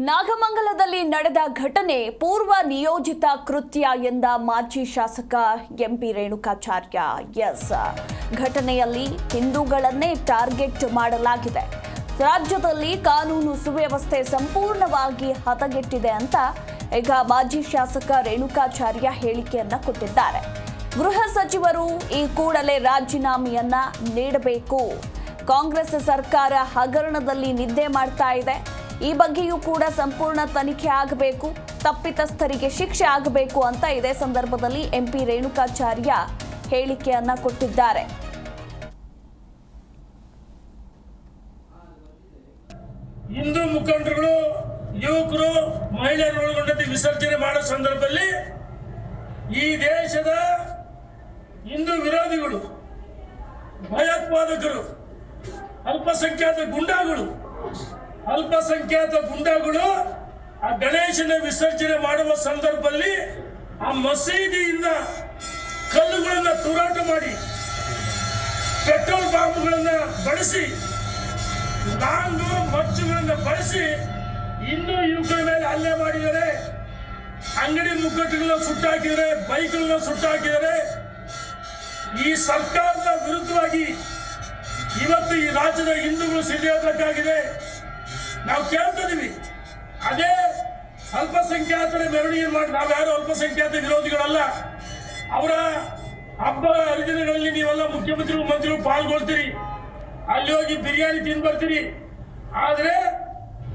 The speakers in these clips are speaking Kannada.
ನಾಗಮಂಗಲದಲ್ಲಿ ನಡೆದ ಘಟನೆ ಪೂರ್ವ ನಿಯೋಜಿತ ಕೃತ್ಯ ಎಂದ ಮಾಜಿ ಶಾಸಕ ಎಂಪಿ ರೇಣುಕಾಚಾರ್ಯ. ಎಸ್. ಘಟನೆಯಲ್ಲಿ ಹಿಂದೂಗಳನ್ನೇ ಟಾರ್ಗೆಟ್ ಮಾಡಲಾಗಿದೆ. ರಾಜ್ಯದಲ್ಲಿ ಕಾನೂನು ಸುವ್ಯವಸ್ಥೆ ಸಂಪೂರ್ಣವಾಗಿ ಹದಗೆಟ್ಟಿದೆ ಅಂತ ಈಗ ಮಾಜಿ ಶಾಸಕ ರೇಣುಕಾಚಾರ್ಯ ಹೇಳಿಕೆಯನ್ನ ಕೊಟ್ಟಿದ್ದಾರೆ. ಗೃಹ ಸಚಿವರು ಈ ಕೂಡಲೇ ರಾಜೀನಾಮೆಯನ್ನ ನೀಡಬೇಕು. ಕಾಂಗ್ರೆಸ್ ಸರ್ಕಾರ ಹಗರಣದಲ್ಲಿ ನಿದ್ದೆ ಮಾಡ್ತಾ ಇದೆ. ಈ ಬಗ್ಗೆಯೂ ಕೂಡ ಸಂಪೂರ್ಣ ತನಿಖೆ ಆಗಬೇಕು, ತಪ್ಪಿತಸ್ಥರಿಗೆ ಶಿಕ್ಷೆ ಆಗಬೇಕು ಅಂತ ಇದೇ ಸಂದರ್ಭದಲ್ಲಿ ಎಂಪಿ ರೇಣುಕಾಚಾರ್ಯ ಹೇಳಿಕೆಯನ್ನ ಕೊಟ್ಟಿದ್ದಾರೆ. ಹಿಂದೂ ಮುಖಂಡರುಗಳು, ಯುವಕರು, ಮಹಿಳೆಯರು ಒಳಗೊಂಡಂತೆ ವಿಸರ್ಜನೆ ಮಾಡೋ ಸಂದರ್ಭದಲ್ಲಿ ಈ ದೇಶದ ಹಿಂದೂ ವಿರೋಧಿಗಳು, ಭಯೋತ್ಪಾದಕರು, ಅಲ್ಪಸಂಖ್ಯಾತ ಗುಂಡಾಗಳು ಅಲ್ಪಸಂಖ್ಯಾತ ಗುಂಡಗಳು ಆ ಗಣೇಶನ ವಿಸರ್ಜನೆ ಮಾಡುವ ಸಂದರ್ಭದಲ್ಲಿ ಆ ಮಸೀದಿಯಿಂದ ಕಲ್ಲುಗಳನ್ನ ತೂರಾಟ ಮಾಡಿ, ಪೆಟ್ರೋಲ್ ಬಾಂಬ್ಗಳನ್ನ ಬಳಸಿ ಲಾಂಗು ಮಚ್ಚುಗಳನ್ನ ಬಳಸಿ ಇನ್ನೂ ಯುವಕರ ಮೇಲೆ ಹಲ್ಲೆ ಮಾಡಿದರೆ ಅಂಗಡಿ ಮುಗ್ಗಟ್ಟುಗಳನ್ನ ಸುಟ್ಟಾಕಿದರೆ ಬೈಕ್ಗಳನ್ನ ಸುಟ್ಟಾಕಿದರೆ ಈ ಸರ್ಕಾರದ ವಿರುದ್ಧವಾಗಿ ಇವತ್ತು ಈ ರಾಜ್ಯದ ಹಿಂದೂಗಳು ಸಿಡಿಯೋದಕ್ಕಾಗಿದೆ. ನಾವು ಕೇಳ್ತಾ ಇದೀವಿ ಅದೇ ಅಲ್ಪಸಂಖ್ಯಾತರ ಮೆರವಣಿಗೆ ಮಾಡಿ, ನಾವು ಯಾರು ಅಲ್ಪಸಂಖ್ಯಾತ ವಿರೋಧಿಗಳಲ್ಲ, ಅವರ ಹಬ್ಬ ಹರಿದಿನಗಳಲ್ಲಿ ನೀವೆಲ್ಲ ಮುಖ್ಯಮಂತ್ರಿಗಳು ಮಂತ್ರಿಗಳು ಪಾಲ್ಗೊಳ್ತೀರಿ. ಅಲ್ಲಿ ಹೋಗಿ ಬಿರಿಯಾನಿ ತಿಂದು ಬರ್ತೀರಿ. ಆದ್ರೆ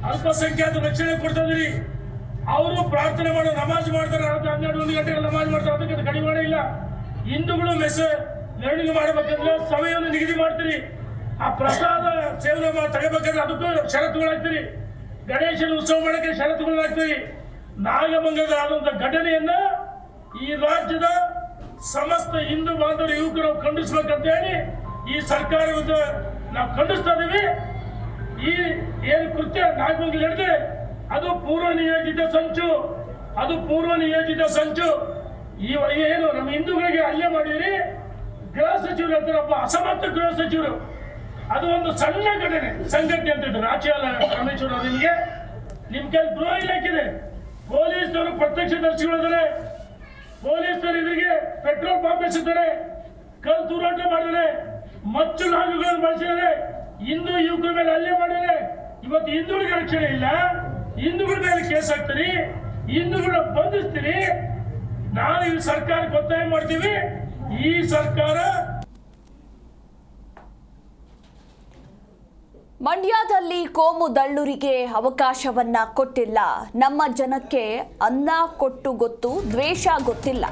ಅಲ್ಪಸಂಖ್ಯಾತ ರಕ್ಷಣೆ ಕೊಡ್ತಾ ಇದೀರಿ ಅವರು ಪ್ರಾರ್ಥನೆ ಮಾಡೋ ನಮಾಜ್ ಮಾಡ್ತಾರೆ, ರಾತ್ರಿ ಹನ್ನೆರಡು, ಒಂದು ಗಂಟೆಗೆ ನಮಾಜ್ ಮಾಡ್ತಾರೆ, ಅದಕ್ಕೆ ಕಡಿಮೆ ಇಲ್ಲ. ಹಿಂದೂಗಳು ಮೆಸ ಮೆರವಣಿಗೆ ಮಾಡಬೇಕಂದ್ರೆ ಸಮಯವನ್ನು ನಿಗದಿ ಮಾಡ್ತೀರಿ. ಆ ಪ್ರಸಾದ ಸೇವನೆ ತಗೋಬೇಕಾದ್ರೆ ಅದಕ್ಕೂ ಷರತ್ತುಗಳಾಗ್ತೀರಿ ಗಣೇಶನ ಉತ್ಸವ ಮಾಡಕ್ಕೆ ಷರತ್ತುಗಳಾಗ್ತೀರಿ ನಾಗಮಂಗದ ಆದಂತ ಘಟನೆಯನ್ನ ಈ ರಾಜ್ಯದ ಸಮಸ್ತ ಹಿಂದೂ ಬಾಂಧವರು ಯುವಕರು ಖಂಡಿಸ್ಬೇಕಂತ ಹೇಳಿ ಈ ಸರ್ಕಾರದ ನಾವು ಖಂಡಿಸ್ತಾ ಇದೀವಿ. ಈ ಏನು ಕೃತ್ಯ ನಾಗಮಂಗಲ ನಡೆದಿದೆ, ಅದು ಪೂರ್ವ ನಿಯೋಜಿತ ಸಂಚು. ಅದು ಪೂರ್ವ ನಿಯೋಜಿತ ಸಂಚು. ಈ ಏನು ನಮ್ಮ ಹಿಂದೂಗಳಿಗೆ ಹಲ್ಲೆ ಮಾಡಿದ್ರಿ. ಗೃಹ ಸಚಿವರು ಹೇಳ್ತಾರಪ್ಪ ಅಸಮರ್ಥ ಗೃಹ ಸಚಿವರು ಅದು ಒಂದು ಸಣ್ಣ ಘಟನೆ. ಸಂಘಟನೆ ಅಂತ ರಾಜ್ಯ ಪರಮೇಶ್ವರ ಅವ್ರು ನಿಮಗೆ. ನಿಮ್ ಕೈ ಗೃಹ ಇಲಾಖೆ ಪೊಲೀಸ್ನವರು ಪ್ರತ್ಯಕ್ಷ ಪ್ರತ್ಯಕ್ಷದರ್ಶಿಗಳಿದ್ದಾರೆ ಪೊಲೀಸ್ನವರು ಇದರಿಗೆ ಪೆಟ್ರೋಲ್ ಪಂಪ್ ಎಸೆದಿದ್ದಾರೆ. ಕಲ್ ತೂರಾಟ ಮಾಡಿದರೆ ಮಚ್ಚು ನಾಗುಗಳನ್ನು ಬಳಸಿದ್ದಾರೆ. ಹಿಂದೂ ಯುವಕರ ಮೇಲೆ ಹಲ್ಲೆ ಮಾಡಿದರೆ ಇವತ್ತು ಹಿಂದೂಗಳಿಗೆ ರಕ್ಷಣೆ ಇಲ್ಲ. ಹಿಂದೂಗಳ ಮೇಲೆ ಕೇಸ್ ಹಾಕ್ತೀರಿ. ಹಿಂದೂಗಳನ್ನ ಬಂಧಿಸ್ತೀರಿ. ನಾನು ಈ ಸರ್ಕಾರಕ್ಕೆ ಒತ್ತಾಯ ಮಾಡ್ತೀವಿ. ಈ ಸರ್ಕಾರ ಮಂಡ್ಯದಲ್ಲಿ ಕೋಮು ದಳ್ಳುರಿಗೆ ಅವಕಾಶವನ್ನ ಕೊಟ್ಟಿಲ್ಲ. ನಮ್ಮ ಜನಕ್ಕೆ ಅನ್ನ ಕೊಟ್ಟು ಗೊತ್ತು, ದ್ವೇಷ ಗೊತ್ತಿಲ್ಲ.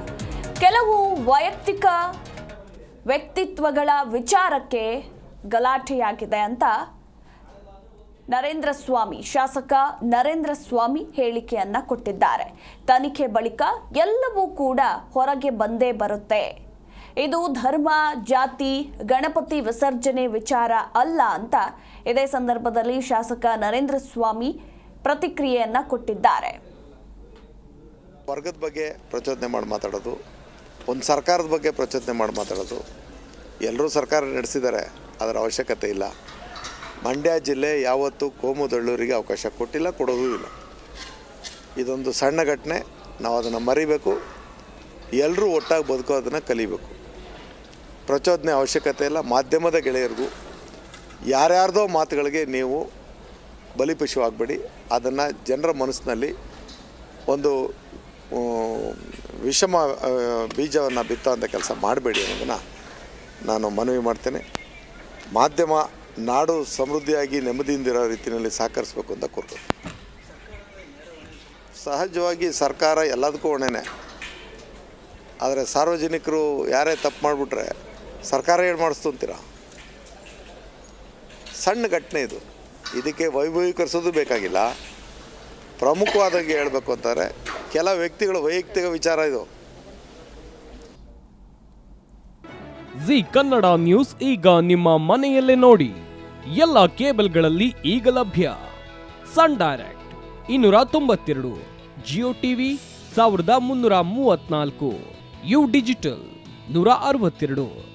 ಕೆಲವು ವೈಯಕ್ತಿಕ ವ್ಯಕ್ತಿತ್ವಗಳ ವಿಚಾರಕ್ಕೆ ಗಲಾಟೆಯಾಗಿದೆ ಅಂತ ನರೇಂದ್ರ ಸ್ವಾಮಿ ಶಾಸಕ ನರೇಂದ್ರ ಸ್ವಾಮಿ ಹೇಳಿಕೆಯನ್ನ ಕೊಟ್ಟಿದ್ದಾರೆ. ತನಿಖೆ ಬಳಿಕ ಎಲ್ಲವೂ ಕೂಡ ಹೊರಗೆ ಬಂದೇ ಬರುತ್ತೆ. ಇದು ಧರ್ಮ, ಜಾತಿ, ಗಣಪತಿ ವಿಸರ್ಜನೆ ವಿಚಾರ ಅಲ್ಲ ಅಂತ ಇದೇ ಸಂದರ್ಭದಲ್ಲಿ ಶಾಸಕ ನರೇಂದ್ರ ಸ್ವಾಮಿ ಪ್ರತಿಕ್ರಿಯೆಯನ್ನ ಕೊಟ್ಟಿದ್ದಾರೆ. ವರ್ಗದ ಬಗ್ಗೆ ಪ್ರಚೋದನೆ ಮಾಡಿ ಮಾತಾಡೋದು, ಒಂದು ಸರ್ಕಾರದ ಬಗ್ಗೆ ಪ್ರಚೋದನೆ ಮಾಡಿ ಮಾತಾಡೋದು, ಎಲ್ಲರೂ ಸರ್ಕಾರ ನಡೆಸಿದ್ದಾರೆ, ಅದರ ಅವಶ್ಯಕತೆ ಇಲ್ಲ. ಮಂಡ್ಯ ಜಿಲ್ಲೆ ಯಾವತ್ತೂ ಕೋಮುದಳ್ಳೂರಿಗೆ ಅವಕಾಶ ಕೊಟ್ಟಿಲ್ಲ, ಕೊಡೋದೂ ಇಲ್ಲ. ಇದೊಂದು ಸಣ್ಣ ಘಟನೆ, ನಾವು ಅದನ್ನು ಮರಿಬೇಕು, ಎಲ್ಲರೂ ಒಟ್ಟಾಗಿ ಬದುಕೋದನ್ನು ಕಲಿಬೇಕು. ಪ್ರಚೋದನೆ ಅವಶ್ಯಕತೆ ಇಲ್ಲ. ಮಾಧ್ಯಮದ ಗೆಳೆಯರಿಗೂ ಯಾರ್ಯಾರ್ದೋ ಮಾತುಗಳಿಗೆ ನೀವು ಬಲಿಪಶು ಆಗಬೇಡಿ ಅದನ್ನು ಜನರ ಮನಸ್ಸಿನಲ್ಲಿ ಒಂದು ವಿಷಮ ಬೀಜವನ್ನು ಬಿತ್ತುವಂಥ ಕೆಲಸ ಮಾಡಬೇಡಿ ಅನ್ನೋದನ್ನು ನಾನು ಮನವಿ ಮಾಡ್ತೇನೆ. ಮಾಧ್ಯಮ ನಾಡು ಸಮೃದ್ಧಿಯಾಗಿ ನೆಮ್ಮದಿಯಿಂದ ಇರೋ ರೀತಿಯಲ್ಲಿ ಸಹಕರಿಸಬೇಕು ಅಂತ ಕೋರ್ತೀನಿ ಸಹಜವಾಗಿ ಸರ್ಕಾರ ಎಲ್ಲದಕ್ಕೂ ಹೊಣೆನೆ. ಆದರೆ ಸಾರ್ವಜನಿಕರು ಯಾರೇ ತಪ್ಪು ಮಾಡಿಬಿಟ್ರೆ ಸರ್ಕಾರ ಏನು ಮಾಡಿಸ್ತು ಅಂತೀರಾ? ಸಣ್ಣ ಘಟನೆ ಇದು. ಇದಕ್ಕೆ ವೈಭವೀಕರಿಸೋದು ಬೇಕಾಗಿಲ್ಲ. ಪ್ರಮುಖವಾದಾಗಿ ಹೇಳಬೇಕು ಅಂತಾರೆ. ಕೆಲ ವ್ಯಕ್ತಿಗಳ ವೈಯಕ್ತಿಕ ವಿಚಾರ ಇದು. ಜಿ ಕನ್ನಡ ನ್ಯೂಸ್ ಈಗ ನಿಮ್ಮ ಮನೆಯಲ್ಲೇ ನೋಡಿ. ಎಲ್ಲ ಕೇಬಲ್ಗಳಲ್ಲಿ ಈಗ ಲಭ್ಯ. ಸನ್ ಡೈರೆಕ್ಟ್ ಇನ್ನೂರ ತೊಂಬತ್ತೆರಡು, ಜಿಯೋ ಟಿವಿ ಸಾವಿರದ ಮುನ್ನೂರ ಮೂವತ್ನಾಲ್ಕು ಯು ಡಿಜಿಟಲ್ ನೂರ ಅರವತ್ತೆರಡು.